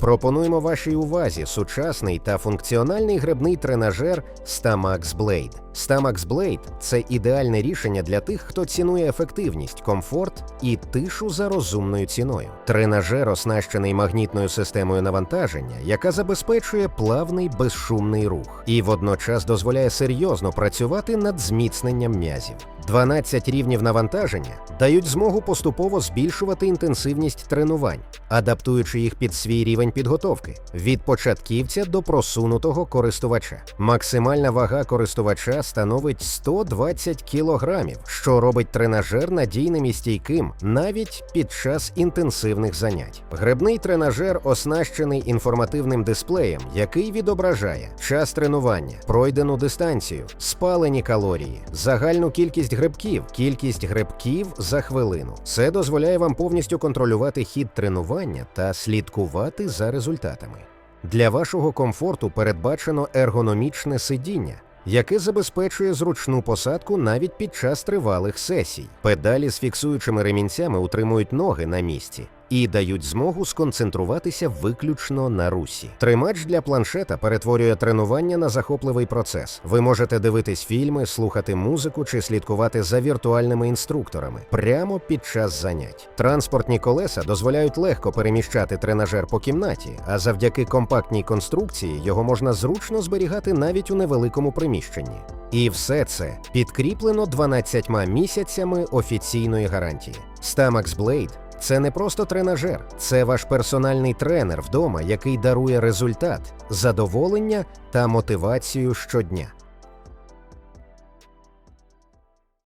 Пропонуємо вашій увазі сучасний та функціональний грибний тренажер Stamax Blade. Stamax Blade – це ідеальне рішення для тих, хто цінує ефективність, комфорт і тишу за розумною ціною. Тренажер оснащений магнітною системою навантаження, яка забезпечує плавний безшумний рух і водночас дозволяє серйозно працювати над зміцненням м'язів. 12 рівнів навантаження дають змогу поступово збільшувати інтенсивність тренувань, адаптуючи їх під свій рівень підготовки від початківця до просунутого користувача. Максимальна вага користувача становить 120 кілограмів, що робить тренажер надійним і стійким навіть під час інтенсивних занять. Грибний тренажер оснащений інформативним дисплеєм, який відображає час тренування, пройдену дистанцію, спалені калорії, загальну кількість грибків, кількість грибків за хвилину. Це дозволяє вам повністю контролювати хід тренування та слідкувати за результатами. Для вашого комфорту передбачено ергономічне сидіння. Яке забезпечує зручну посадку навіть під час тривалих сесій. Педалі з фіксуючими ремінцями утримують ноги на місці і дають змогу сконцентруватися виключно на русі. Тримач для планшета перетворює тренування на захопливий процес. Ви можете дивитись фільми, слухати музику чи слідкувати за віртуальними інструкторами прямо під час занять. Транспортні колеса дозволяють легко переміщати тренажер по кімнаті, а завдяки компактній конструкції його можна зручно зберігати навіть у невеликому приміщенні. І все це підкріплено 12 місяцями офіційної гарантії. Stamax Blade – це не просто тренажер, це ваш персональний тренер вдома, який дарує результат, задоволення та мотивацію щодня.